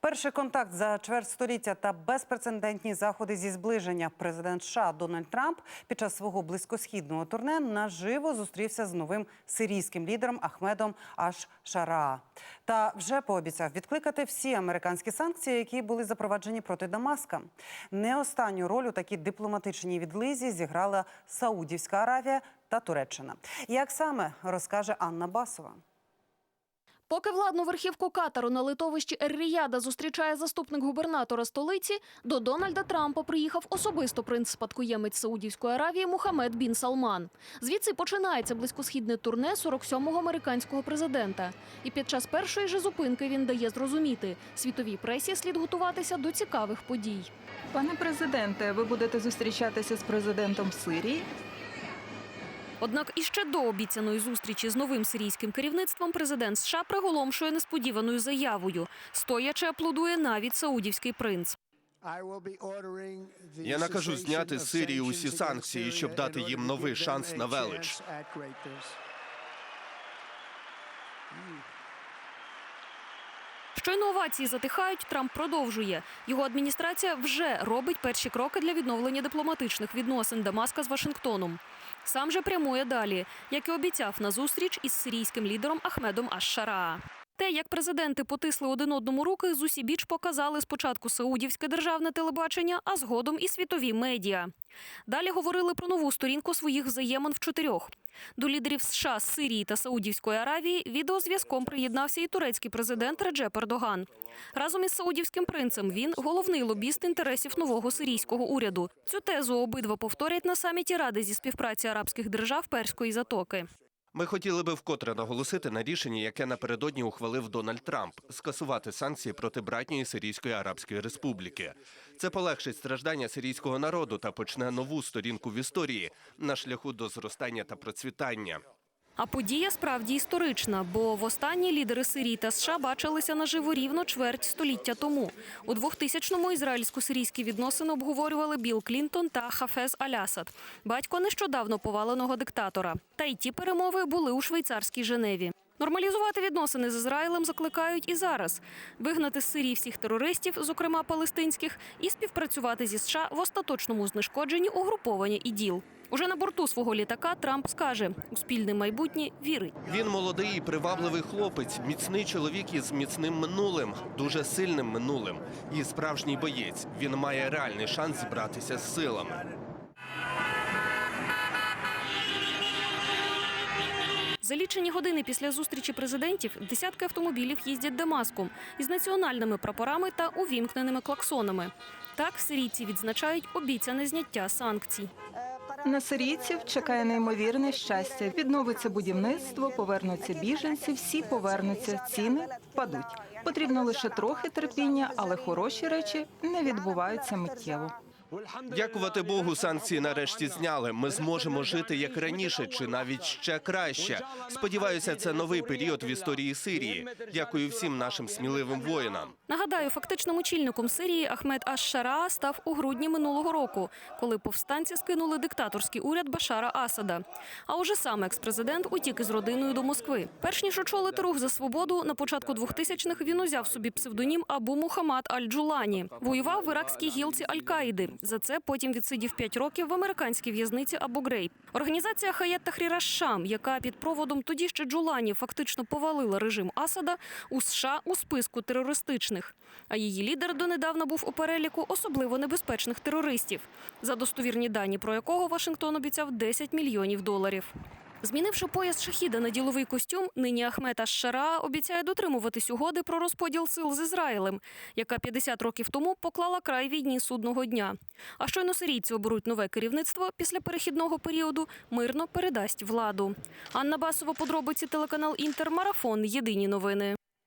Перший контакт за чверть століття та безпрецедентні заходи зі зближення. Президент США Дональд Трамп під час свого близькосхідного турне наживо зустрівся з новим сирійським лідером Ахмедом Аш Шараа. Та вже пообіцяв відкликати всі американські санкції, які були запроваджені проти Дамаска. Не останню роль у такій дипломатичній відлизі зіграла Саудівська Аравія та Туреччина. Як саме розкаже Анна Басова. Поки владну верхівку Катару на литовищі Ер-Ріяда зустрічає заступник губернатора столиці, до Дональда Трампа приїхав особисто принц-спадкоємець Саудівської Аравії Мухаммед Бін Салман. Звідси починається близькосхідне турне 47-го американського президента. І під час першої же зупинки він дає зрозуміти, світовій пресі слід готуватися до цікавих подій. Пане президенте, ви будете зустрічатися з президентом Сирії? Однак іще до обіцяної зустрічі з новим сирійським керівництвом президент США приголомшує несподіваною заявою. Стоячи аплодує навіть саудівський принц. Я накажу зняти з Сирії усі санкції, щоб дати їм новий шанс на велич. Щойно овації затихають, Трамп продовжує. Його адміністрація вже робить перші кроки для відновлення дипломатичних відносин Дамаска з Вашингтоном. Сам же прямує далі, як і обіцяв на зустріч із сирійським лідером Ахмедом Аш-Шараа. Те, як президенти потисли один одному руки, з усібіч показали спочатку саудівське державне телебачення, а згодом і світові медіа. Далі говорили про нову сторінку своїх взаємин в чотирьох. До лідерів США, Сирії та Саудівської Аравії відеозв'язком приєднався і турецький президент Реджеп Ердоган. Разом із саудівським принцем він головний лобіст інтересів нового сирійського уряду. Цю тезу обидва повторять на саміті Ради зі співпраці арабських держав Перської затоки. Ми хотіли би вкотре наголосити на рішенні, яке напередодні ухвалив Дональд Трамп скасувати санкції проти братньої Сирійської Арабської Республіки. Це полегшить страждання сирійського народу та почне нову сторінку в історії на шляху до зростання та процвітання. А подія справді історична, бо востаннє лідери Сирії та США бачилися наживо рівно чверть століття тому. У 2000-му ізраїльсько-сирійські відносини обговорювали Білл Клінтон та Хафез Алясад, батько нещодавно поваленого диктатора. Та й ті перемови були у швейцарській Женеві. Нормалізувати відносини з Ізраїлем закликають і зараз вигнати з Сирії всіх терористів, зокрема палестинських, і співпрацювати зі США в остаточному знешкодженні угруповання іділ. Уже на борту свого літака Трамп скаже у спільне майбутнє вірить. Він молодий і привабливий хлопець, міцний чоловік із міцним минулим, дуже сильним минулим і справжній боєць. Він має реальний шанс зібратися з силами. За лічені години після зустрічі президентів десятки автомобілів їздять Дамаском із національними прапорами та увімкненими клаксонами. Так сирійці відзначають обіцяне зняття санкцій. На сирійців чекає неймовірне щастя. Відновиться будівництво, повернуться біженці, всі повернуться, ціни впадуть. Потрібно лише трохи терпіння, але хороші речі не відбуваються миттєво. Дякувати Богу, санкції нарешті зняли. Ми зможемо жити як раніше, чи навіть ще краще. Сподіваюся, це новий період в історії Сирії. Дякую всім нашим сміливим воїнам. Нагадаю, фактичним очільником Сирії Ахмед Аш-Шараа став у грудні минулого року, коли повстанці скинули диктаторський уряд Башара Асада. А уже сам екс-президент утік із родиною до Москви. Перш ніж очолити рух за свободу, на початку 2000-х він узяв собі псевдонім Абу Мухаммад Аль-Джулані. Воював в іракській гілці Аль-Каїди. За це потім відсидів 5 років в американській в'язниці Абу Грейб. Організація Хаят Тахрір аш-Шам, яка під проводом тоді ще Джулані фактично повалила режим Асада, у США у списку терористичних. А її лідер донедавна був у переліку особливо небезпечних терористів, за достовірні дані про якого Вашингтон обіцяв 10 мільйонів доларів. Змінивши пояс шахіда на діловий костюм, нині Ахмед Аш-Шара обіцяє дотримуватись угоди про розподіл сил з Ізраїлем, яка 50 років тому поклала край війні судного дня. А щойно сирійці оберуть нове керівництво після перехідного періоду, мирно передасть владу. Анна Басова, подробиці телеканал Інтермарафон. Єдині новини.